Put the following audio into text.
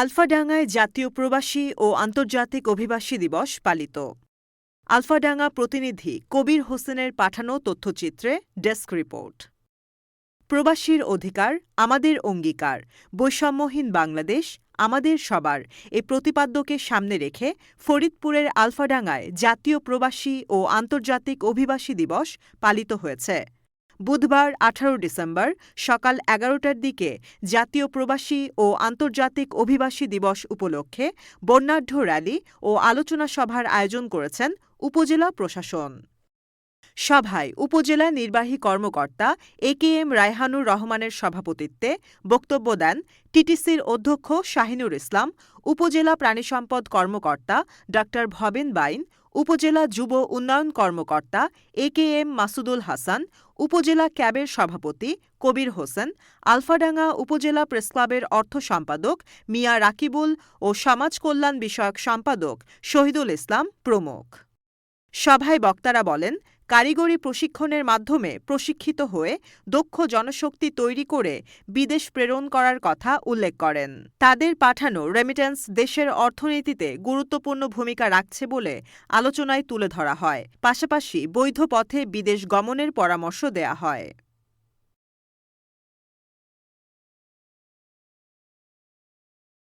আলফাডাঙ্গায় জাতীয় প্রবাসী ও আন্তর্জাতিক অভিবাসী দিবস পালিত। আলফাডাঙ্গা প্রতিনিধি কবির হোসেনের পাঠানো তথ্যচিত্রে ডেস্ক রিপোর্ট। প্রবাসীর অধিকার আমাদের অঙ্গীকার। বৈষম্যহীন বাংলাদেশ আমাদের সবার। এ প্রতিপাদ্যকে সামনে রেখে ফরিদপুরের আলফাডাঙ্গায় জাতীয় প্রবাসী ও আন্তর্জাতিক অভিবাসী দিবস পালিত হয়েছে। বুধবার, আঠারো ডিসেম্বর, সকাল এগারোটার দিকে জাতীয় প্রবাসী ও আন্তর্জাতিক অভিবাসী দিবস উপলক্ষে বর্ণাঢ্য র্যালি ও আলোচনা সভার আয়োজন করেছেন উপজেলা প্রশাসন। সভায় উপজেলা নির্বাহী কর্মকর্তা এ কে এম রায়হানুর রহমানের সভাপতিত্বে বক্তব্য দেন টিটিসির অধ্যক্ষ শাহিনুর ইসলাম, উপজেলা প্রাণিসম্পদ কর্মকর্তা ড ভবেন বাইন, উপজেলা যুব উন্নয়ন কর্মকর্তা A K M Masudul Hasan, উপজেলা ক্যাবের সভাপতি কবির হোসেন, আলফাডাঙ্গা উপজেলা প্রেসক্লাবের অর্থ সম্পাদক মিয়া রাকিবুল ও সমাজ কল্যাণ বিষয়ক সম্পাদক শহীদুল ইসলাম প্রমুখ। সভায় বক্তারা বলেন কারিগরি প্রশিক্ষণের মাধ্যমে প্রশিক্ষিত হয়ে দক্ষ জনশক্তি তৈরি করে বিদেশ প্রেরণ করার কথা উল্লেখ করেন। তাদের পাঠানো রেমিটেন্স দেশের অর্থনীতিতে গুরুত্বপূর্ণ ভূমিকা রাখছে বলে আলোচনায় তুলে ধরা হয়। পাশাপাশি বৈধ পথে বিদেশ গমনের পরামর্শ দেয়া হয়।